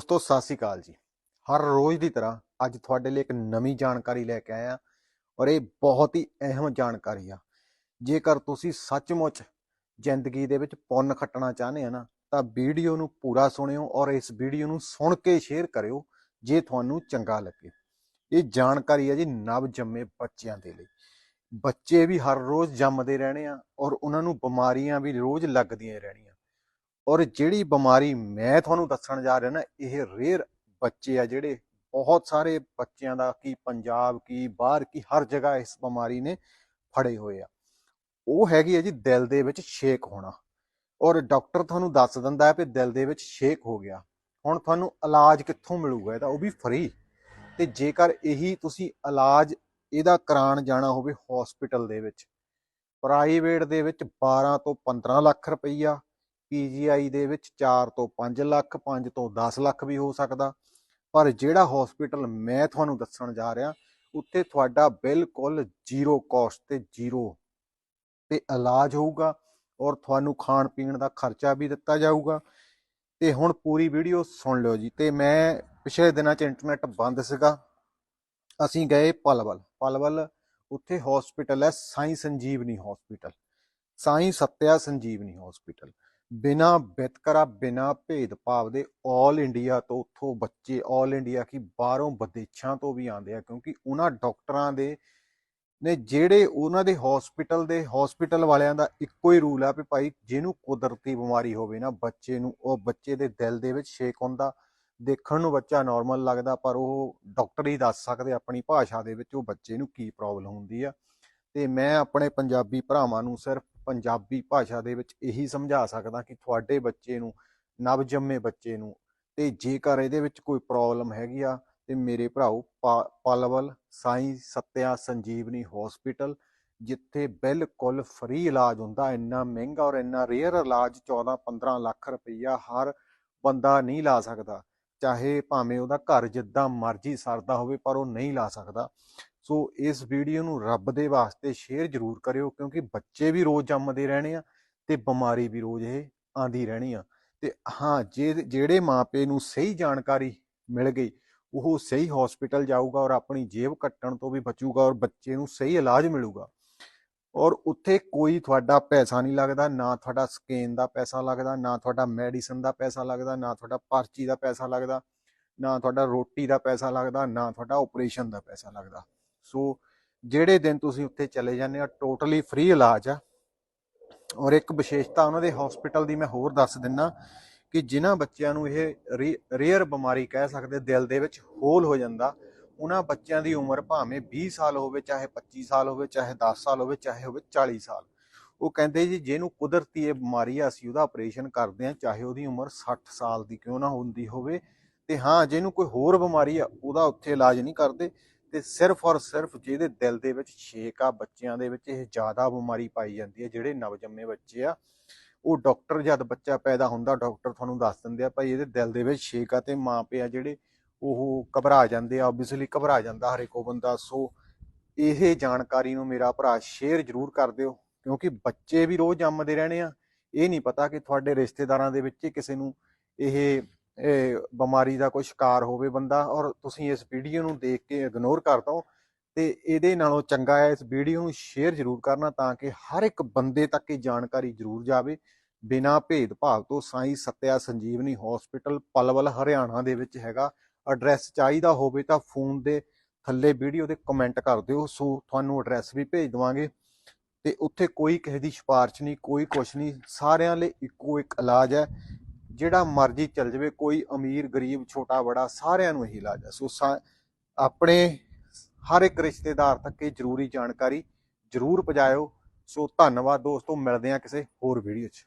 ਦੋਸਤੋ, ਸਤਿ ਸ਼੍ਰੀ ਅਕਾਲ ਜੀ। ਹਰ ਰੋਜ਼ ਦੀ ਤਰ੍ਹਾਂ ਅੱਜ ਤੁਹਾਡੇ ਲਈ ਇੱਕ ਨਵੀਂ ਜਾਣਕਾਰੀ ਲੈ ਕੇ ਆਇਆ ਔਰ ਇਹ ਬਹੁਤ ਹੀ ਅਹਿਮ ਜਾਣਕਾਰੀ ਆ। ਜੇਕਰ ਤੁਸੀਂ ਸੱਚਮੁੱਚ ਜ਼ਿੰਦਗੀ ਦੇ ਵਿੱਚ ਪੁੰਨ ਖੱਟਣਾ ਚਾਹੁੰਦੇ ਆ ਨਾ, ਤਾਂ ਵੀਡੀਓ ਨੂੰ ਪੂਰਾ ਸੁਣਿਓ ਔਰ ਇਸ ਵੀਡੀਓ ਨੂੰ ਸੁਣ ਕੇ ਸ਼ੇਅਰ ਕਰਿਓ ਜੇ ਤੁਹਾਨੂੰ ਚੰਗਾ ਲੱਗੇ। ਇਹ ਜਾਣਕਾਰੀ ਆ ਜੀ ਨਵ ਜੰਮੇ ਬੱਚਿਆਂ ਦੇ ਲਈ। ਬੱਚੇ ਵੀ ਹਰ ਰੋਜ਼ ਜੰਮਦੇ ਰਹਿਣੇ ਆ ਔਰ ਉਹਨਾਂ ਨੂੰ ਬਿਮਾਰੀਆਂ ਵੀ ਰੋਜ਼ ਲੱਗਦੀਆਂ ਰਹਿਣੀਆਂ। ਔਰ ਜਿਹੜੀ ਬਿਮਾਰੀ ਮੈਂ ਤੁਹਾਨੂੰ ਦੱਸਣ ਜਾ ਰਿਹਾ ਨਾ, ਇਹ ਰੇਅਰ ਬੱਚੇ ਆ ਜਿਹੜੇ ਬਹੁਤ ਸਾਰੇ ਬੱਚਿਆਂ ਦਾ ਕੀ ਪੰਜਾਬ, ਕੀ ਬਾਹਰ, ਕੀ ਹਰ ਜਗ੍ਹਾ ਇਸ ਬਿਮਾਰੀ ਨੇ ਫੜੇ ਹੋਏ ਆ। ਉਹ ਹੈਗੀ ਹੈ ਜੀ ਦਿਲ ਦੇ ਵਿੱਚ ਛੇਕ ਹੋਣਾ। ਔਰ ਡਾਕਟਰ ਤੁਹਾਨੂੰ ਦੱਸ ਦਿੰਦਾ ਹੈ ਕਿ ਦਿਲ ਦੇ ਵਿੱਚ ਛੇਕ ਹੋ ਗਿਆ। ਹੁਣ ਤੁਹਾਨੂੰ ਇਲਾਜ ਕਿੱਥੋਂ ਮਿਲੂਗਾ? ਇਹਦਾ ਉਹ ਵੀ ਫ੍ਰੀ ਤੇ ਜੇਕਰ ਇਹੀ ਤੁਸੀਂ ਇਲਾਜ ਇਹਦਾ ਕਰਾਉਣ ਜਾਣਾ ਹੋਵੇ ਹਸਪੀਟਲ ਦੇ ਵਿੱਚ ਪ੍ਰਾਈਵੇਟ ਦੇ ਵਿੱਚ 12 ਤੋਂ 15 ਲੱਖ ਰੁਪਈਆ ਪੀਜੀਆਈ ਦੇ ਵਿੱਚ 4 ਤੋਂ 5 ਲੱਖ 5 ਤੋਂ 10 ਲੱਖ ਵੀ ਹੋ ਸਕਦਾ। ਪਰ ਜਿਹੜਾ ਹਸਪੀਟਲ ਮੈਂ ਤੁਹਾਨੂੰ ਦੱਸਣ ਜਾ ਰਿਹਾ, ਉੱਥੇ ਤੁਹਾਡਾ ਬਿਲਕੁਲ ਜ਼ੀਰੋ ਕਾਸਟ ਤੇ ਜ਼ੀਰੋ ਤੇ ਇਲਾਜ ਹੋਊਗਾ ਔਰ ਤੁਹਾਨੂੰ ਖਾਣ ਪੀਣ ਦਾ ਖਰਚਾ ਵੀ ਦਿੱਤਾ ਜਾਊਗਾ। ਤੇ ਹੁਣ ਪੂਰੀ ਵੀਡੀਓ ਸੁਣ ਲਿਓ ਜੀ। ਤੇ ਮੈਂ ਪਿਛਲੇ ਦਿਨਾਂ 'ਚ ਇੰਟਰਨੈਟ ਬੰਦ ਸੀਗਾ। ਅਸੀਂ ਗਏ ਪਲਵਲ। ਪਲਵਲ ਉੱਥੇ ਹਸਪੀਟਲ ਹੈ। ਸਾਈ ਸੰਜੀਵਨੀ ਹਸਪੀਟਲ ਸਾਈ ਸੱਤਿਆ ਸੰਜੀਵਨੀ ਹਸਪੀਟਲ ਬਿਨਾ ਵਿਤਕਰਾ ਬਿਨਾ ਭੇਦਭਾਵ ਦੇ 올 ਇੰਡੀਆ ਤੋਂ ਉੱਥੋਂ ਬੱਚੇ 올 ਇੰਡੀਆ ਕੀ ਬਾਹਰੋਂ ਵਿਦੇਸ਼ਾਂ ਤੋਂ ਵੀ ਆਉਂਦੇ ਆ, ਕਿਉਂਕਿ ਉਹਨਾਂ ਡਾਕਟਰਾਂ ਦੇ ਨੇ ਜਿਹੜੇ ਉਹਨਾਂ ਦੇ ਹਸਪੀਟਲ ਦੇ ਹਸਪੀਟਲ ਵਾਲਿਆਂ ਦਾ ਇੱਕੋ ਹੀ ਰੂਲ ਆ ਵੀ ਭਾਈ ਜਿਹਨੂੰ ਕੁਦਰਤੀ ਬਿਮਾਰੀ ਹੋਵੇ ਨਾ, ਬੱਚੇ ਨੂੰ, ਉਹ ਬੱਚੇ ਦੇ ਦਿਲ ਦੇ ਵਿੱਚ ਛੇਕ ਹੁੰਦਾ, ਦੇਖਣ ਨੂੰ ਬੱਚਾ ਨਾਰਮਲ ਲੱਗਦਾ, ਪਰ ਉਹ ਡਾਕਟਰ ਹੀ ਦੱਸ ਸਕਦੇ ਆਪਣੀ ਭਾਸ਼ਾ ਦੇ ਵਿੱਚ ਉਹ ਬੱਚੇ ਨੂੰ ਕੀ ਪ੍ਰੋਬਲਮ ਹੁੰਦੀ ਆ। ਤੇ ਮੈਂ ਆਪਣੇ ਪੰਜਾਬੀ ਭਰਾਵਾਂ ਨੂੰ ਸਿਰਫ ਪੰਜਾਬੀ ਭਾਸ਼ਾ ਦੇ ਵਿੱਚ ਇਹੀ ਸਮਝਾ ਸਕਦਾ ਕਿ ਤੁਹਾਡੇ ਬੱਚੇ ਨੂੰ, ਨਵਜੰਮੇ ਬੱਚੇ ਨੂੰ, ਤੇ ਜੇਕਰ ਇਹਦੇ ਵਿੱਚ ਕੋਈ ਪ੍ਰੋਬਲਮ ਹੈਗੀ ਆ, ਤੇ ਮੇਰੇ ਭਰਾਓ ਪਲਵਲ ਸਾਈ ਸਤਿਆ ਸੰਜੀਵਨੀ ਹਸਪੀਟਲ ਜਿੱਥੇ ਬਿਲਕੁਲ ਫ੍ਰੀ ਇਲਾਜ ਹੁੰਦਾ, ਇੰਨਾ ਮਹਿੰਗਾ ਔਰ ਇੰਨਾ ਰੇਅਰ ਇਲਾਜ 14 15 ਲੱਖ ਰੁਪਈਆ ਹਰ ਬੰਦਾ ਨਹੀਂ ਲਾ ਸਕਦਾ। ਚਾਹੇ ਭਾਵੇਂ ਉਹਦਾ ਘਰ ਜਿੱਦਾਂ ਮਰਜ਼ੀ ਸਰਦਾ ਹੋਵੇ, ਪਰ ਉਹ ਨਹੀਂ ਲਾ ਸਕਦਾ। ਸੋ ਇਸ ਵੀਡੀਓ ਨੂੰ ਰੱਬ ਦੇ ਵਾਸਤੇ ਸ਼ੇਅਰ ਜ਼ਰੂਰ ਕਰਿਓ, ਕਿਉਂਕਿ ਬੱਚੇ ਵੀ ਰੋਜ਼ ਜੰਮਦੇ ਰਹਿਣੇ ਆ ਤੇ ਬਿਮਾਰੀ ਵੀ ਰੋਜ਼ ਇਹ ਆਂਦੀ ਰਹਿਣੀ ਆ। ਤੇ ਹਾਂ, ਜੇ ਜਿਹੜੇ ਮਾਪੇ ਨੂੰ ਸਹੀ ਜਾਣਕਾਰੀ ਮਿਲ ਗਈ, ਉਹ ਸਹੀ ਹਸਪੀਟਲ ਜਾਊਗਾ ਔਰ ਆਪਣੀ ਜੇਬ ਕੱਟਣ ਤੋਂ ਵੀ ਬਚੂਗਾ ਔਰ ਬੱਚੇ ਨੂੰ ਸਹੀ ਇਲਾਜ ਮਿਲੂਗਾ। ਔਰ ਉੱਥੇ ਕੋਈ ਤੁਹਾਡਾ ਪੈਸਾ ਨਹੀਂ ਲੱਗਦਾ, ਨਾ ਤੁਹਾਡਾ ਸਕੇਨ ਦਾ ਪੈਸਾ ਲੱਗਦਾ, ਨਾ ਤੁਹਾਡਾ ਮੈਡੀਸਨ ਦਾ ਪੈਸਾ ਲੱਗਦਾ, ਨਾ ਤੁਹਾਡਾ ਪਰਚੀ ਦਾ ਪੈਸਾ ਲੱਗਦਾ, ਨਾ ਤੁਹਾਡਾ ਰੋਟੀ ਦਾ ਪੈਸਾ ਲੱਗਦਾ, ਨਾ ਤੁਹਾਡਾ ਆਪਰੇਸ਼ਨ ਦਾ ਪੈਸਾ ਲੱਗਦਾ। ਸੋ ਜਿਹੜੇ ਦਿਨ ਤੁਸੀਂ ਉੱਥੇ ਚਲੇ ਜਾਂਦੇ ਹੋ ਟੋਟਲੀ ਫ੍ਰੀ ਇਲਾਜ ਆ। ਔਰ ਇੱਕ ਵਿਸ਼ੇਸ਼ਤਾ ਉਹਨਾਂ ਦੇ ਹਸਪੀਟਲ ਦੀ ਮੈਂ ਹੋਰ ਦੱਸ ਦਿੰਨਾ ਕਿ ਜਿਨ੍ਹਾਂ ਬੱਚਿਆਂ ਨੂੰ ਇਹ ਰੇਅਰ ਬਿਮਾਰੀ ਕਹਿ ਸਕਦੇ, ਦਿਲ ਦੇ ਵਿੱਚ ਹੋਲ ਹੋ ਜਾਂਦਾ, ਉਹਨਾਂ ਬੱਚਿਆਂ ਦੀ ਉਮਰ ਭਾਵੇਂ 20 ਸਾਲ ਹੋਵੇ, ਚਾਹੇ 25 ਸਾਲ ਹੋਵੇ, ਚਾਹੇ 10 ਸਾਲ ਹੋਵੇ, ਚਾਹੇ ਹੋਵੇ 40 ਸਾਲ। ਉਹ ਕਹਿੰਦੇ ਜੀ, ਜਿਹਨੂੰ ਕੁਦਰਤੀ ਇਹ ਬਿਮਾਰੀ ਆ, ਅਸੀਂ ਉਹਦਾ ਆਪਰੇਸ਼ਨ ਕਰਦੇ ਆ ਚਾਹੇ ਉਹਦੀ ਉਮਰ 60 ਸਾਲ ਦੀ ਕਿਉਂ ਨਾ ਹੁੰਦੀ ਹੋਵੇ। ਤੇ ਹਾਂ, ਜਿਹਨੂੰ ਕੋਈ ਹੋਰ ਬਿਮਾਰੀ ਆ, ਉਹਦਾ ਉੱਥੇ ਇਲਾਜ ਨਹੀਂ ਕਰਦੇ। ਤੇ ਸਿਰਫ ਔਰ ਸਿਰਫ ਜਿਹਦੇ ਦਿਲ ਦੇ ਵਿੱਚ ਛੇਕ ਆ, ਬੱਚਿਆਂ ਦੇ ਵਿੱਚ ਇਹ ਜ਼ਿਆਦਾ ਬਿਮਾਰੀ ਪਾਈ ਜਾਂਦੀ ਹੈ, ਜਿਹੜੇ ਨਵਜੰਮੇ ਬੱਚੇ ਆ, ਉਹ ਡਾਕਟਰ ਜਦ ਬੱਚਾ ਪੈਦਾ ਹੁੰਦਾ, ਡਾਕਟਰ ਤੁਹਾਨੂੰ ਦੱਸ ਦਿੰਦੇ ਆ, ਭਾਈ ਇਹਦੇ ਦਿਲ ਦੇ ਵਿੱਚ ਛੇਕ ਆ ਤੇ ਮਾਂ ਪਿਓ ਆ ਜਿਹੜੇ ਉਹ ਘਬਰਾ ਜਾਂਦੇ ਆ ਆਬਵੀਅਸਲੀ ਘਬਰਾ ਜਾਂਦਾ ਹਰ ਇੱਕੋ ਬੰਦਾ, ਸੋ ਇਹ ਜਾਣਕਾਰੀ ਨੂੰ ਮੇਰਾ ਭਰਾ ਸ਼ੇਅਰ ਜ਼ਰੂਰ ਕਰ ਦਿਓ, ਕਿਉਂਕਿ ਬੱਚੇ ਵੀ ਰੋਜ਼ ਜੰਮਦੇ ਰਹਿਣੇ ਆ, ਇਹ ਨਹੀਂ ਪਤਾ ਕਿ ਤੁਹਾਡੇ ਰਿਸ਼ਤੇਦਾਰਾਂ ਦੇ ਵਿੱਚ ਕਿਸੇ ਨੂੰ ਇਹ ਇਹ ਬਿਮਾਰੀ ਦਾ ਕੋਈ ਸ਼ਿਕਾਰ ਹੋਵੇ ਬੰਦਾ ਔਰ ਤੁਸੀਂ ਇਸ ਵੀਡੀਓ ਨੂੰ ਦੇਖ ਕੇ ਇਗਨੋਰ ਕਰ ਦੋ ਤੇ ਇਹਦੇ ਨਾਲੋਂ ਚੰਗਾ ਹੈ ਇਸ ਵੀਡੀਓ ਨੂੰ ਸ਼ੇਅਰ ਜ਼ਰੂਰ ਕਰਨਾ ਤਾਂ ਕਿ ਹਰ ਇੱਕ ਬੰਦੇ ਤੱਕ ਇਹ ਜਾਣਕਾਰੀ ਜ਼ਰੂਰ ਜਾਵੇ। ਬਿਨਾ ਭੇਦਭਾਵ ਤੋਂ ਸਾਈ ਸਤਿਆ ਸੰਜੀਵਨੀ ਹਸਪੀਟਲ ਪਲਵਲ, ਹਰਿਆਣਾ ਦੇ ਵਿੱਚ ਹੈਗਾ। ਐਡਰੈਸ ਚਾਹੀਦਾ ਹੋਵੇ ਤਾਂ ਫੋਨ ਦੇ ਥੱਲੇ ਵੀਡੀਓ ਦੇ ਕਮੈਂਟ ਕਰ ਦਿਓ। ਸੋ ਤੁਹਾਨੂੰ ਐਡਰੈਸ ਵੀ ਭੇਜ ਦਵਾਂਗੇ ਤੇ ਉੱਥੇ ਕੋਈ ਕਿਸੇ ਦੀ ਸਿਫਾਰਿਸ਼ ਨਹੀਂ, ਕੋਈ ਕੁਛ ਨਹੀਂ। ਸਾਰਿਆਂ ਲਈ ਇੱਕੋ ਇੱਕ ਇਲਾਜ ਹੈ। ਜਿਹੜਾ ਮਰਜ਼ੀ ਚੱਲ ਜਾਵੇ, ਕੋਈ ਅਮੀਰ, ਗਰੀਬ, ਛੋਟਾ ਬੜਾ ਸਾਰਿਆਂ ਨੂੰ ਇਹੀ ਇਲਾਜ ਹੈ। ਸੋ ਆਪਣੇ ਹਰ ਇੱਕ ਰਿਸ਼ਤੇਦਾਰ ਤੱਕ ਇਹ ਜ਼ਰੂਰੀ ਜਾਣਕਾਰੀ ਜ਼ਰੂਰ ਪਹੁੰਚਾਇਓ। ਸੋ ਧੰਨਵਾਦ ਦੋਸਤੋ, ਮਿਲਦੇ ਹਾਂ ਕਿਸੇ ਹੋਰ ਵੀਡੀਓ 'ਚ।